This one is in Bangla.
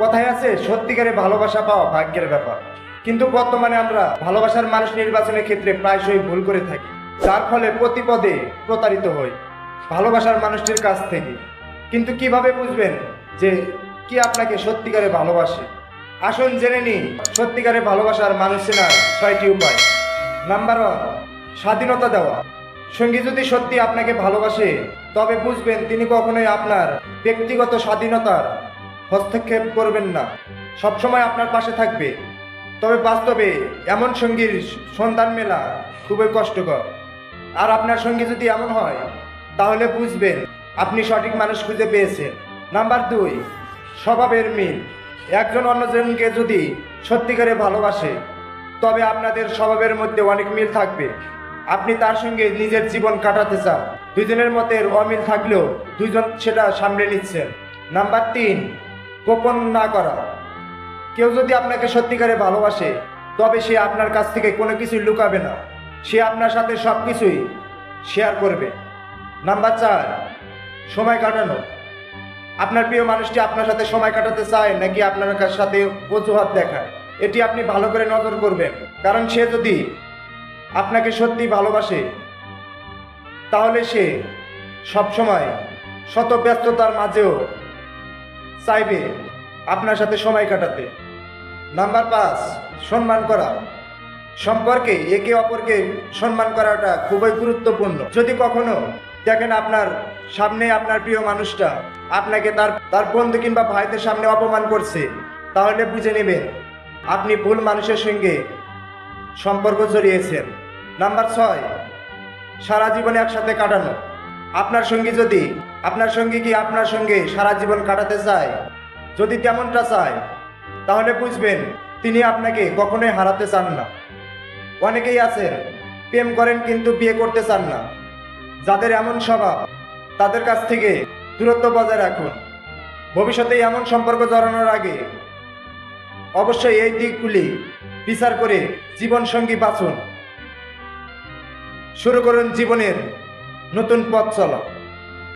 কথায় আছে, সত্যিকারে ভালোবাসা পাওয়া ভাগ্যের ব্যাপার। কিন্তু বর্তমানে আমরা ভালোবাসার মানুষ নির্বাচনের ক্ষেত্রে প্রায়শই ভুল করে থাকি। যার ফলে প্রতিপদে প্রতারিত হই। ভালোবাসার মানুষটির কাছ থেকে। কিন্তু কীভাবে বুঝবেন যে কি আপনাকে সত্যিকারে ভালোবাসে? আসুন জেনে নিই, সত্যিকারে ভালোবাসার মানুষ চেনার ছয়টি উপায়। নাম্বার ওয়ান, স্বাধীনতা দেওয়া। সঙ্গী যদি সত্যি আপনাকে ভালোবাসে, তবে বুঝবেন তিনি কখনোই আপনার ব্যক্তিগত স্বাধীনতার হস্তক্ষেপ করবেন না। সবসময় আপনার পাশে থাকবে। তবে বাস্তবে এমন সঙ্গীর সন্ধান মেলা খুবই কষ্টকর। আর আপনার সঙ্গী যদি এমন হয়, তাহলে বুঝবেন আপনি সঠিক মানুষ খুঁজে পেয়েছেন। নাম্বার দুই, স্বভাবের মিল। একজন অন্যজনকে যদি সত্যিকারে ভালোবাসে, তবে আপনাদের স্বভাবের মধ্যে অনেক মিল থাকবে। আপনি তার সঙ্গে নিজের জীবন কাটাতে চান। দুজনের মতে অমিল থাকলেও দুজন সেটা সামলে নিচ্ছেন। নাম্বার তিন গোপন না করা। কেউ যদি আপনাকে সত্যিকারে ভালোবাসে, তবে সে আপনার কাছ থেকে কোনো কিছু লুকাবে না। সে আপনার সাথে সব কিছুই শেয়ার করবে। নাম্বার চার, সময় কাটানো। আপনার প্রিয় মানুষটি আপনার সাথে সময় কাটাতে চায় নাকি আপনার সাথে অজুহাত দেখায়? এটি আপনি ভালো করে নজর করবেন। কারণ সে যদি আপনাকে সত্যি ভালোবাসে, তাহলে সে সবসময় শত ব্যস্ততার মাঝেও চাইবে আপনার সাথে সময় কাটাতে। নাম্বার পাঁচ, সম্মান করা। সম্পর্কে একে অপরকে সম্মান করাটা খুবই গুরুত্বপূর্ণ। যদি কখনো দেখেন আপনার সামনে আপনার প্রিয় মানুষটা আপনাকে তার তার বন্ধু কিংবা ভাইদের সামনে অপমান করছে, তাহলে বুঝে নেবেন আপনি ভুল মানুষের সঙ্গে সম্পর্ক জড়িয়েছেন। নাম্বার ছয়, সারা জীবনে একসাথে কাটানো। আপনার সঙ্গী যদি, আপনার সঙ্গী কি আপনার সঙ্গে সারা জীবন কাটাতে চায়? যদি তেমনটা চায়, তাহলে বুঝবেন তিনি আপনাকে কখনোই হারাতে চান না। অনেকেই আছেন, প্রেম করেন কিন্তু বিয়ে করতে চান না। যাদের এমন স্বভাব, তাদের কাছ থেকে দূরত্ব বজায় রাখুন। ভবিষ্যতে এমন সম্পর্ক জড়ানোর আগে অবশ্যই এই দিকগুলি বিচার করে জীবন সঙ্গী বাছুন শুরু করুন জীবনের নতুন পথ চলা।